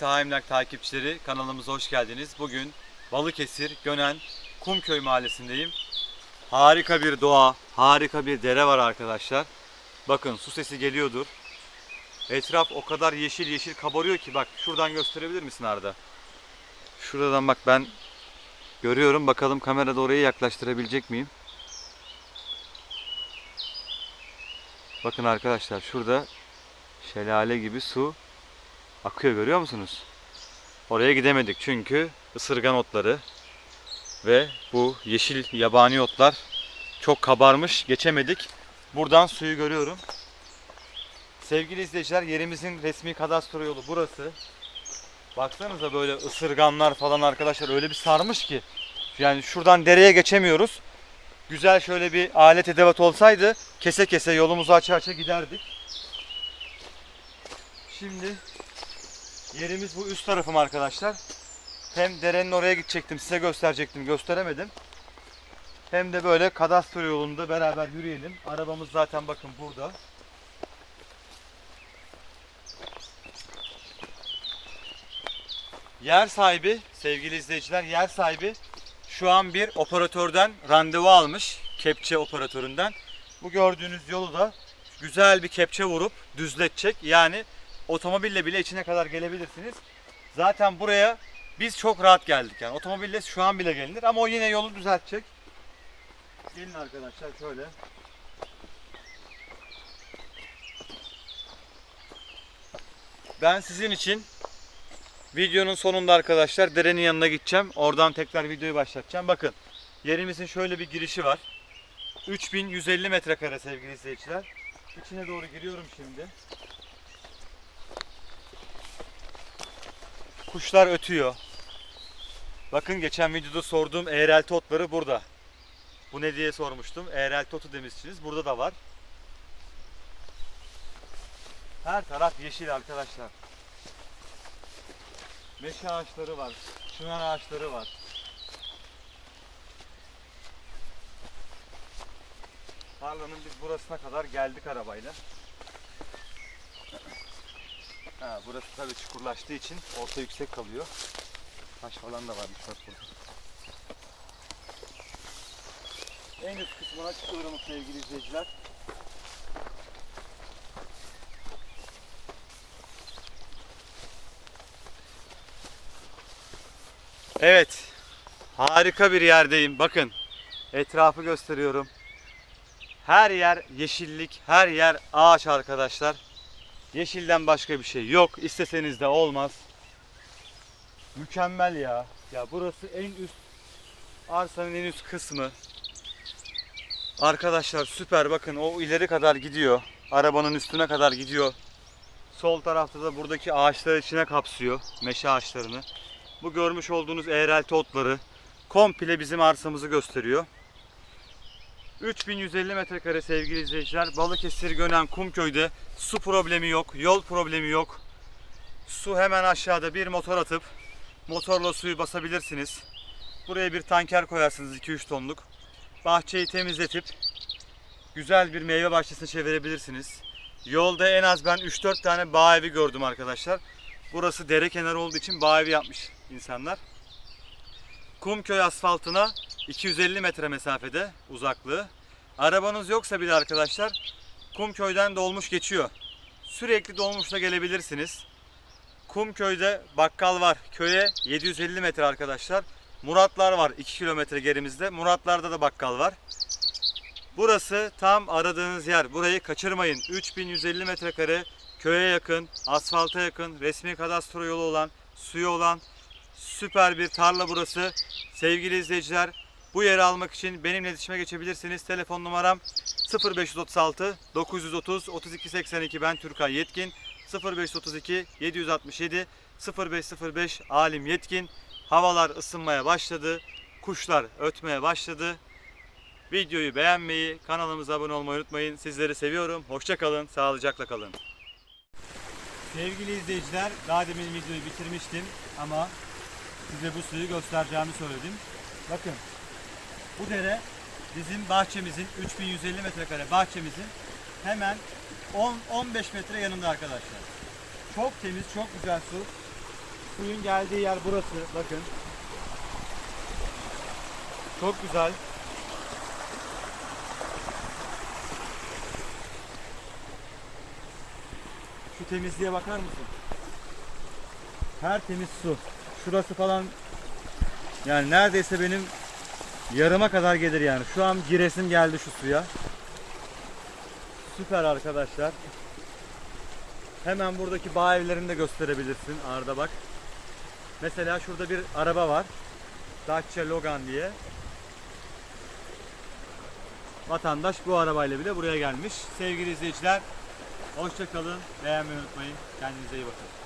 Değerli Tahammülak takipçileri kanalımıza hoş geldiniz. Bugün Balıkesir, Gönen, Kumköy mahallesindeyim. Harika bir doğa, harika bir dere var arkadaşlar. Bakın su sesi geliyordur. Etraf o kadar yeşil yeşil kabarıyor ki bak şuradan gösterebilir misin Arda? Şuradan bak ben görüyorum bakalım kamerada orayı yaklaştırabilecek miyim? Bakın arkadaşlar şurada şelale gibi su akıyor görüyor musunuz? Oraya gidemedik çünkü ısırgan otları ve bu yeşil yabani otlar çok kabarmış geçemedik. Buradan suyu görüyorum. Sevgili izleyiciler yerimizin resmi kadastro yolu burası. Baksanıza böyle ısırganlar falan arkadaşlar öyle bir sarmış ki. Yani şuradan dereye geçemiyoruz. Güzel şöyle bir alet edevat olsaydı kese kese yolumuzu aça aça giderdik. Şimdi yerimiz bu üst tarafım arkadaşlar. Hem derenin oraya gidecektim size gösterecektim gösteremedim. Hem de böyle kadastro yolunda beraber yürüyelim. Arabamız zaten bakın burada. Yer sahibi, sevgili izleyiciler, yer sahibi şu an bir operatörden randevu almış. Kepçe operatöründen. Bu gördüğünüz yolu da güzel bir kepçe vurup düzletecek. Yani otomobille bile içine kadar gelebilirsiniz. Zaten buraya biz çok rahat geldik. Yani otomobille şu an bile gelinir ama o yine yolu düzeltecek. Gelin arkadaşlar şöyle. Ben sizin için videonun sonunda arkadaşlar derenin yanına gideceğim. Oradan tekrar videoyu başlatacağım. Bakın yerimizin şöyle bir girişi var. 3150 metrekare sevgili izleyiciler. İçine doğru giriyorum şimdi. Kuşlar ötüyor. Bakın geçen videoda sorduğum eğrelti otları burada. Bu ne diye sormuştum. Eğrelti otu demişsiniz. Burada da var. Her taraf yeşil arkadaşlar. Meşe ağaçları var. Çınar ağaçları var. Tarlanın biz burasına kadar geldik arabayla. Ha, burası tabii çukurlaştığı için orta yüksek kalıyor. Taş falan da varmış bak burada. En üst kısmına çıkıyorum sevgili izleyiciler. Evet. Harika bir yerdeyim. Bakın. Etrafı gösteriyorum. Her yer yeşillik, her yer ağaç arkadaşlar. Yeşilden başka bir şey yok. İsteseniz de olmaz. Mükemmel ya. Ya burası en üst arsanın en üst kısmı. Arkadaşlar süper bakın o ileri kadar gidiyor. Arabanın üstüne kadar gidiyor. Sol tarafta da buradaki ağaçlar içine kapsıyor. Meşe ağaçlarını. Bu görmüş olduğunuz eğrelti otları komple bizim arsamızı gösteriyor. 3150 metrekare sevgili izleyiciler. Balıkesir Gönen Kumköy'de su problemi yok, yol problemi yok. Su hemen aşağıda bir motor atıp motorla suyu basabilirsiniz. Buraya bir tanker koyarsınız 2-3 tonluk. Bahçeyi temizletip güzel bir meyve bahçesine çevirebilirsiniz. Yolda en az ben 3-4 tane bağ evi gördüm arkadaşlar. Burası dere kenarı olduğu için bağ evi yapmış insanlar. Kumköy asfaltına 250 metre mesafede uzaklığı. Arabanız yoksa bile arkadaşlar Kumköy'den dolmuş geçiyor. Sürekli dolmuşla gelebilirsiniz. Kumköy'de bakkal var. Köye 750 metre arkadaşlar. Muratlar var 2 kilometre gerimizde. Muratlar'da da bakkal var. Burası tam aradığınız yer. Burayı kaçırmayın. 3150 metrekare köye yakın, asfalta yakın, resmi kadastro yolu olan, suyu olan süper bir tarla burası. Sevgili izleyiciler, bu yeri almak için benimle iletişime geçebilirsiniz. Telefon numaram 0536 930 3282 ben Türkan Yetkin 0532 767 0505 Alim Yetkin Havalar ısınmaya başladı. Kuşlar ötmeye başladı. Videoyu beğenmeyi, kanalımıza abone olmayı unutmayın. Sizleri seviyorum. Hoşça kalın, sağlıcakla kalın. Sevgili izleyiciler, daha demin videoyu bitirmiştim ama size bu suyu göstereceğimi söyledim. Bakın, bu dere bizim bahçemizin 3150 metrekare bahçemizin hemen 10-15 metre yanında arkadaşlar. Çok temiz, çok güzel su. suyun geldiği yer burası. Bakın. Çok güzel. Şu temizliğe bakar mısın? Her temiz su. Şurası falan yani neredeyse benim yarıma kadar gelir yani. Şu an giresim geldi şu suya. Süper arkadaşlar. Hemen buradaki bağ evlerini de gösterebilirsin Arda bak. Mesela şurada bir araba var. Dacia Logan diye. Vatandaş bu arabayla bile buraya gelmiş. Sevgili izleyiciler, hoşça kalın. Beğenmeyi unutmayın. Kendinize iyi bakın.